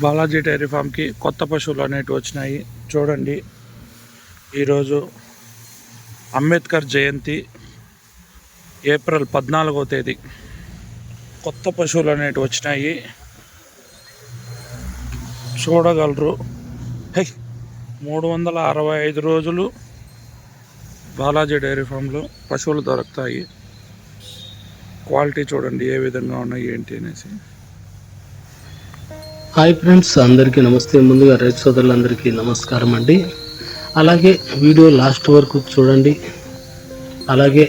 Balaji dairy ఫామ్కి కొత్త పశువులు అనేటివి వచ్చినాయి. చూడండి. ఈరోజు అంబేద్కర్ జయంతి ఏప్రిల్ పద్నాలుగో తేదీ. కొత్త పశువులు అనేటివి వచ్చినాయి. చూడగలరు. హై మూడు వందల అరవై ఐదు రోజులు బాలాజీ డైరీ ఫామ్లో పశువులు దొరుకుతాయి. క్వాలిటీ చూడండి ఏ విధంగా ఉన్నాయి ఏంటి అనేసి. హాయ్ ఫ్రెండ్స్ అందరికీ నమస్తే. ముందుగా రైతు సోదరులందరికీ నమస్కారం అండి. అలాగే వీడియో లాస్ట్ వరకు చూడండి. అలాగే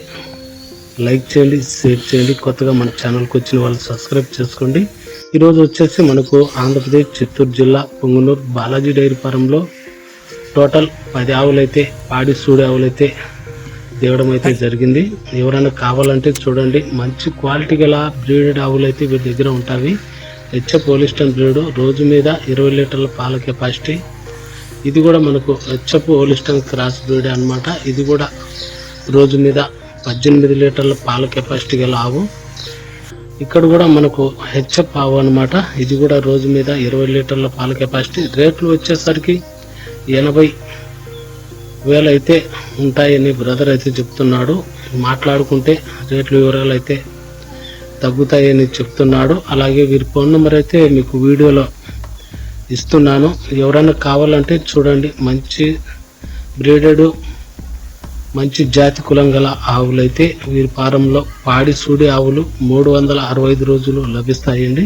లైక్ చేయండి షేర్ చేయండి. కొత్తగా మన ఛానల్కి వచ్చిన వాళ్ళు సబ్స్క్రైబ్ చేసుకోండి. ఈరోజు వచ్చేసి మనకు ఆంధ్రప్రదేశ్ చిత్తూరు జిల్లా పొంగునూరు బాలాజీ డైరీ ఫారంలో టోటల్ పది ఆవులైతే పాడి సూడి ఆవులైతే తేవడం అయితే జరిగింది. ఎవరైనా కావాలంటే చూడండి. మంచి క్వాలిటీ గల బ్రీడెడ్ ఆవులు అయితే వీటి దగ్గర ఉంటాయి. హెచ్ఎఫ్ హోలిస్టన్ బ్రీడ్ రోజు మీద ఇరవై లీటర్ల పాల కెపాసిటీ. ఇది కూడా మనకు హెచ్ఎఫ్ హోలిస్టన్ క్రాస్ బ్రీడ్ అనమాట ఇది కూడా రోజు మీద పద్దెనిమిది లీటర్ల పాల కెపాసిటీ గల ఆవు. ఇక్కడ కూడా మనకు హెచ్ఎఫ్ ఆవు అనమాట ఇది కూడా రోజు మీద ఇరవై లీటర్ల పాల కెపాసిటీ. రేట్లు వచ్చేసరికి ఎనభై వేలు అయితే ఉంటాయని బ్రదర్ అయితే చెప్తున్నాడు. మాట్లాడుకుంటే రేట్లు వివరాలు అయితే తగ్గుతాయని చెప్తున్నాడు. అలాగే వీరి ఫోన్ నెంబర్ అయితే మీకు వీడియోలో ఇస్తున్నాను. ఎవరైనా కావాలంటే చూడండి. మంచి బ్రీడెడ్ మంచి జాతి కులం గల ఆవులైతే వీరి ఫారంలో పాడి సూడి ఆవులు మూడు వందల అరవై ఐదు రోజులు లభిస్తాయండి.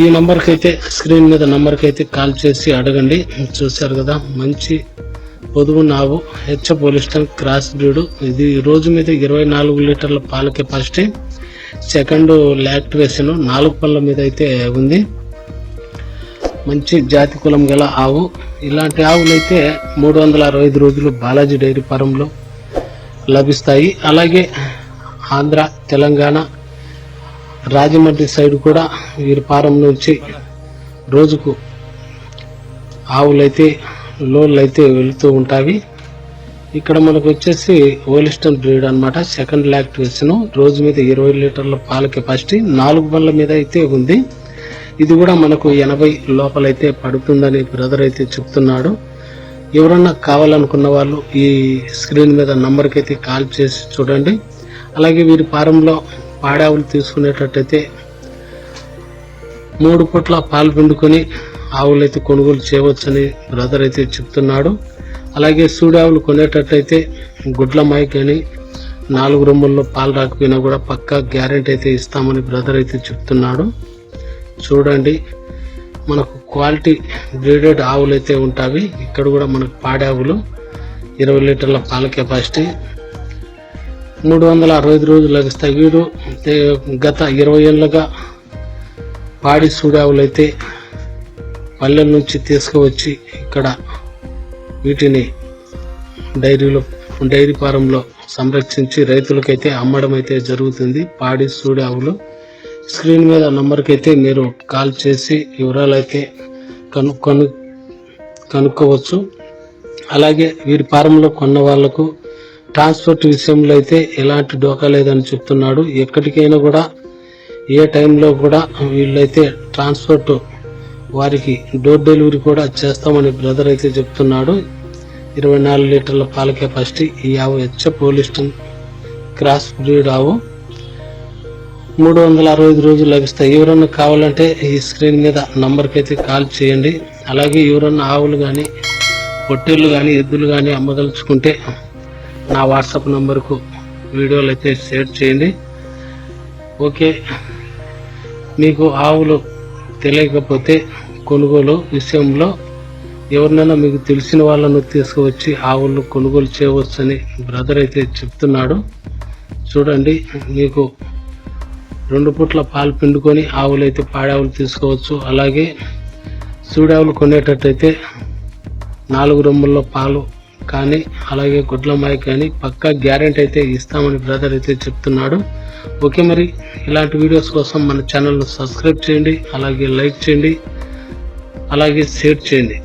ఈ నంబర్కి అయితే స్క్రీన్ మీద నంబర్కి అయితే కాల్ చేసి అడగండి. చూశారు కదా మంచి పొదుగు నావు హెచ్ పోలిస్టన్ క్రాస్ బ్రీడు. ఇది రోజు మీద ఇరవై నాలుగు లీటర్ల పాల కెపాసిటీ. సెకండ్ లాక్టివేషన్ నాలుగు పళ్ళ మీద అయితే ఉంది. మంచి జాతి కులం గల ఆవు. ఇలాంటి ఆవులు అయితే మూడు వందల అరవై ఐదు రోజులు బాలాజీ డైరీ ఫారంలో లభిస్తాయి. అలాగే ఆంధ్ర తెలంగాణ రాజమండ్రి సైడ్ కూడా వీరి ఫారం నుంచి రోజుకు ఆవులైతే లోన్లు అయితే వెళుతూ ఉంటాయి. ఇక్కడ మనకు వచ్చేసి ఓలిస్టన్ బ్రీడ్ అన్నమాట. సెకండ్ లాక్టివేషన్ రోజు మీద ఇరవై లీటర్ల పాల కెపాసిటీ నాలుగు బండ్ల మీద అయితే ఉంది. ఇది కూడా మనకు ఎనభై లోపలైతే పడుతుందని బ్రదర్ అయితే చెప్తున్నాడు. ఎవరన్నా కావాలనుకున్న వాళ్ళు ఈ స్క్రీన్ మీద నంబర్కి అయితే కాల్ చేసి చూడండి. అలాగే వీరి ఫారంలో పాడావులు తీసుకునేటట్టయితే మూడు పూట్ల పాలు పిండుకొని ఆవులైతే కొనుగోలు చేయవచ్చని బ్రదర్ అయితే చెప్తున్నాడు. అలాగే సూడావులు కొనేటట్టయితే గుడ్ల మైక్ అని నాలుగు రొమ్ముల్లో పాలు రాకపోయినా కూడా పక్కా గ్యారెంటీ అయితే ఇస్తామని బ్రదర్ అయితే చెప్తున్నాడు. చూడండి మనకు క్వాలిటీ బ్రీడెడ్ ఆవులు అయితే ఉంటాయి ఇక్కడ కూడా మనకు పాడావులు ఇరవై లీటర్ల పాల కెపాసిటీ. మూడు వందల అరవై ఐదు రోజులు లభిస్తాయి వీడు గత ఇరవై ఏళ్ళగా పాడి సూడావులు అయితే పల్లెల నుంచి తీసుకువచ్చి ఇక్కడ వీటిని డైరీలో డైరీ ఫారంలో సంరక్షించి రైతులకైతే అమ్మడం అయితే జరుగుతుంది. పాడి సూడావులు స్క్రీన్ మీద నంబర్కి అయితే మీరు కాల్ చేసి వివరాలు అయితే కను కను కనుక్కోవచ్చు. అలాగే వీరి ఫారంలో కొన్న వాళ్ళకు ట్రాన్స్పోర్ట్ విషయంలో అయితే ఎలాంటి డోకా లేదని చెప్తున్నాడు. ఎక్కడికైనా కూడా ఏ టైంలో కూడా వీళ్ళైతే ట్రాన్స్పోర్ట్ వారికి డోర్ డెలివరీ కూడా చేస్తామని బ్రదర్ అయితే చెప్తున్నాడు. ఇరవై నాలుగు లీటర్ల పాల కెపాసిటీ ఈ ఆవు హెచ్చ పోలిస్టన్ క్రాస్ బ్రీడ్ ఆవు. మూడు వందల అరవై ఐదు రోజులు లభిస్తాయి. ఎవరన్నా కావాలంటే ఈ స్క్రీన్ మీద నంబర్కి అయితే కాల్ చేయండి. అలాగే ఎవరన్నా ఆవులు కానీ పొట్టేళ్ళు కానీ ఎద్దులు కానీ అమ్మదలుచుకుంటే నా వాట్సాప్ నంబర్కు వీడియోలు అయితే షేర్ చేయండి. ఓకే. మీకు ఆవులు తెలియకపోతే కొనుగోలు విషయంలో ఎవరినైనా మీకు తెలిసిన వాళ్ళను తీసుకువచ్చి ఆవులు కొనుగోలు చేయవచ్చని బ్రదర్ అయితే చెప్తున్నాడు. చూడండి మీకు రెండు పూట్ల పాలు పిండుకొని ఆవులు అయితే పాడావులు తీసుకోవచ్చు. అలాగే సూడావులు కొనేటట్టయితే నాలుగు రొమ్ముల్లో పాలు కానీ అలాగే గుడ్ల మాయ కానీ పక్కా గ్యారెంటీ అయితే ఇస్తామని బ్రదర్ అయితే చెప్తున్నాడు. ఓకే మరి ఇలాంటి వీడియోస్ కోసం మన ఛానల్ను సబ్స్క్రైబ్ చేయండి అలాగే లైక్ చేయండి అలాగే షేర్ చేయండి.